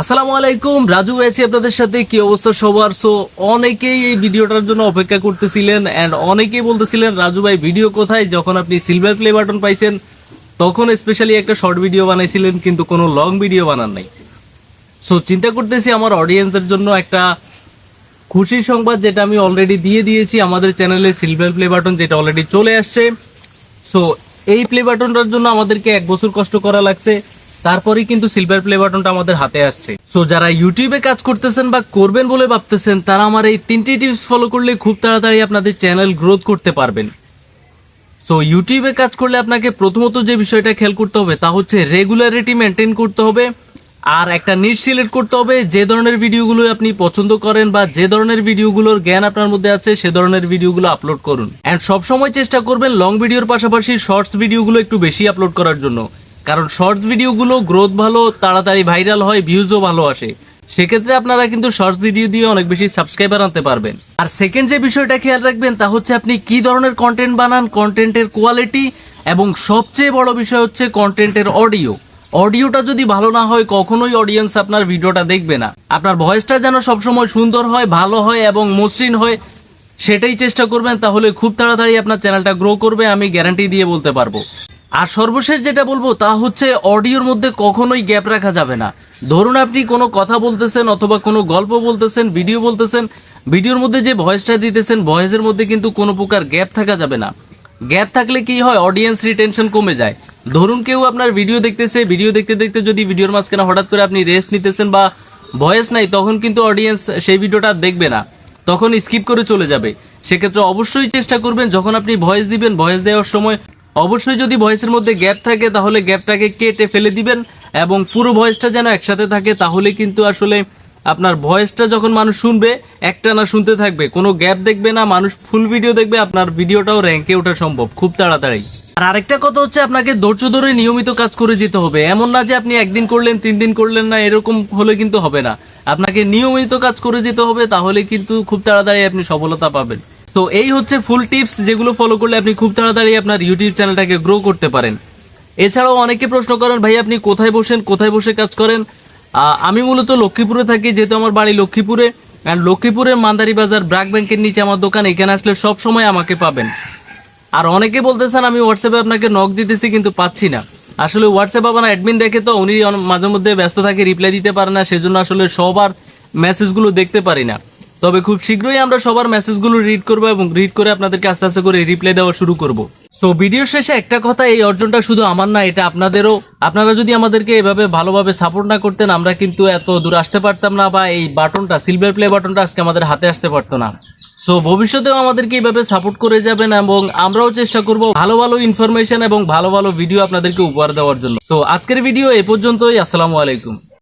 আসসালামু আলাইকুম। রাজু আছি আপনাদের সাথে। কি অবস্থা সবার? সো অনেকেই এই ভিডিওটার জন্য অপেক্ষা করতেছিলেন এন্ড অনেকেই বলতেছিলেন, রাজু ভাই ভিডিও কোথায়? যখন আপনি সিলভার প্লে বাটন পাইছেন, তখন স্পেশালি একটা শর্ট ভিডিও বানাইছিলেন, কিন্তু কোনো লং ভিডিও বানান নাই। সো চিন্তা করতেছি আমার অডিয়েন্সদের জন্য একটা খুশির সংবাদ যেটা আমি অলরেডি দিয়ে দিয়েছি আমাদের চ্যানেলে সিলভার প্লে বাটন যেটা অলরেডি চলে আসছে। সো এই প্লে বাটনটার জন্য আমাদেরকে এক বছর কষ্ট করা লাগছে। তারপরেই কিন্তু সিলভার প্লে বাটনটা আমাদের হাতে আসছে। সো যারা ইউটিউবে কাজ করতেছেন বা করবেন বলে ভাবতেছেন, তারা আমার এই তিনটি টিপস ফলো করলে খুব তাড়াতাড়ি আপনাদের চ্যানেল গ্রোথ করতে পারবেন। সো ইউটিউবে কাজ করলে আপনাকে প্রথমত যে বিষয়টা খেয়াল করতে হবে, তা হচ্ছে রেগুলারিটি মেনটেন করতে হবে, আর একটা নিট সিলেক্ট করতে হবে, যে ধরনের ভিডিওগুলো আপনি পছন্দ করেন বা যে ধরনের ভিডিওগুলোর জ্ঞান আপনার মধ্যে আছে, সে ধরনের ভিডিওগুলো আপলোড করুন। অ্যান্ড সবসময় চেষ্টা করবেন লং ভিডিওর পাশাপাশি শর্টস ভিডিওগুলো একটু বেশি আপলোড করার জন্য। কারণ শর্টস ভিডিওগুলো গ্রোথ ভালো, তাড়াতাড়ি ভাইরাল হয় ভিউজও ভালো আসে। সেক্ষেত্রে আপনারা কিন্তু শর্টস ভিডিও দিয়ে অনেক বেশি সাবস্ক্রাইবার আনতে পারবেন। আর সেকেন্ড যে বিষয়টা খেয়াল রাখবেন, তা হচ্ছে আপনি কি ধরনের কন্টেন্ট বানান কন্টেন্টের কোয়ালিটি এবং সবচেয়ে বড় বিষয় হচ্ছে কন্টেন্টের অডিও অডিওটা যদি ভালো না হয়, কখনোই অডিয়েন্স আপনার ভিডিওটা দেখবে না। আপনার ভয়েসটা যেন সবসময় সুন্দর হয়, ভালো হয়, এবং মসৃণ হয়, সেটাই চেষ্টা করবেন, তাহলে খুব তাড়াতাড়ি আপনার চ্যানেলটা গ্রো করবে, আমি গ্যারান্টি দিয়ে বলতে পারব। আর সর্বশেষ যেটা বলব তা হচ্ছে অডিওর মধ্যে কখনোই গ্যাপ রাখা যাবে না। ধরুন আপনি কোনো কথা বলতেছেন অথবা কোনো গল্প বলতেছেন, ভিডিও বলতেছেন, ভিডিওর মধ্যে যে ভয়েসটা দিতেছেন, ভয়েসের মধ্যে কিন্তু কোনো প্রকার গ্যাপ থাকা যাবে না। গ্যাপ থাকলে কি হয় অডিয়েন্স রিটেনশন কমে যায়। ধরুন কেউ আপনার ভিডিও দেখতেছে, ভিডিও দেখতে দেখতে যদি ভিডিওর মাঝখানে হঠাৎ করে আপনি রেস্ট নিতেছেন বা ভয়েস নাই, তখন কিন্তু অডিয়েন্স সেই ভিডিওটা দেখবে না। তখন স্কিপ করে চলে যাবে। সেক্ষেত্রে অবশ্যই চেষ্টা করবেন, যখন আপনি ভয়েস দিবেন, ভয়েস দেওয়ার সময় অবশ্যই যদি ভয়েসের মধ্যে গ্যাপ থাকে, তাহলে গ্যাপটাকে কেটে ফেলে দিবেন এবং পুরো ভয়েসটা যেন একসাথে থাকে, তাহলে কিন্তু আসলে আপনার ভয়েসটা যখন মানুষ শুনবে একটা না শুনতে থাকবে। কোনো গ্যাপ দেখবে না, মানুষ ফুল ভিডিও দেখবে, আপনার ভিডিওটাও র্যাঙ্কে ওঠা সম্ভব, খুব তাড়াতাড়ি। আর আরেকটা কথা হচ্ছে, আপনাকে ধৈর্য ধরে নিয়মিত কাজ করে যেতে হবে। এমন না যে আপনি একদিন করলেন, তিন দিন করলেন না, এরকম হলে কিন্তু হবে না। আপনাকে নিয়মিত কাজ করে যেতে হবে, তাহলে কিন্তু খুব তাড়াতাড়ি আপনি সফলতা পাবেন। তো এই হচ্ছে ফুল টিপস যেগুলো ফলো করলে আপনি খুব তাড়াতাড়ি আপনার ইউটিউব চ্যানেলটাকে গ্রো করতে পারেন। এছাড়াও অনেকে প্রশ্ন করেন, ভাই, আপনি কোথায় বসেন? কোথায় বসে কাজ করেন? আমি মূলত লক্ষ্মীপুরে থাকি, যেহেতু আমার বাড়ি লক্ষ্মীপুরে। অ্যান্ড লক্ষ্মীপুরের মান্দারি বাজার ব্রাক ব্যাংকের নিচে আমার দোকান, এখানে আসলে সব সময় আমাকে পাবেন। আর অনেকে বলতেছেন, আমি হোয়াটসঅ্যাপে আপনাকে নক দিতেছি, কিন্তু পাচ্ছি না। আসলে হোয়াটসঅ্যাপ আপনার অ্যাডমিন দেখে তো, উনি মাঝে মধ্যে ব্যস্ত থাকে রিপ্লাই দিতে পারে না, সেজন্য আসলে সবার মেসেজগুলো দেখতে পারি না। তবে খুব শীঘ্রই আমরা সবার মেসেজগুলো রিড করব এবং রিড করে আপনাদেরকে আস্তে আস্তে করে রিপ্লাই দেওয়া শুরু করব। সো ভিডিও শেষে একটা কথা, এই অর্জনটা শুধু আমার না, এটা আপনাদেরও। আপনারা যদি আমাদেরকে এভাবে ভালোভাবে সাপোর্ট না করতেন, আমরা কিন্তু এত দূর আসতে পারতাম না বা এই বাটনটা সিলভার প্লে বাটনটা আজকে আমাদের হাতে আসতে পারতো না। সো ভবিষ্যতেও আমাদেরকে এইভাবে সাপোর্ট করে যাবেন এবং আমরাও চেষ্টা করব ভালো ভালো ইনফরমেশন এবং ভালো ভালো ভিডিও আপনাদেরকে উপহার দেওয়ার জন্য। তো আজকের ভিডিও এ পর্যন্তই, আসসালামু আলাইকুম।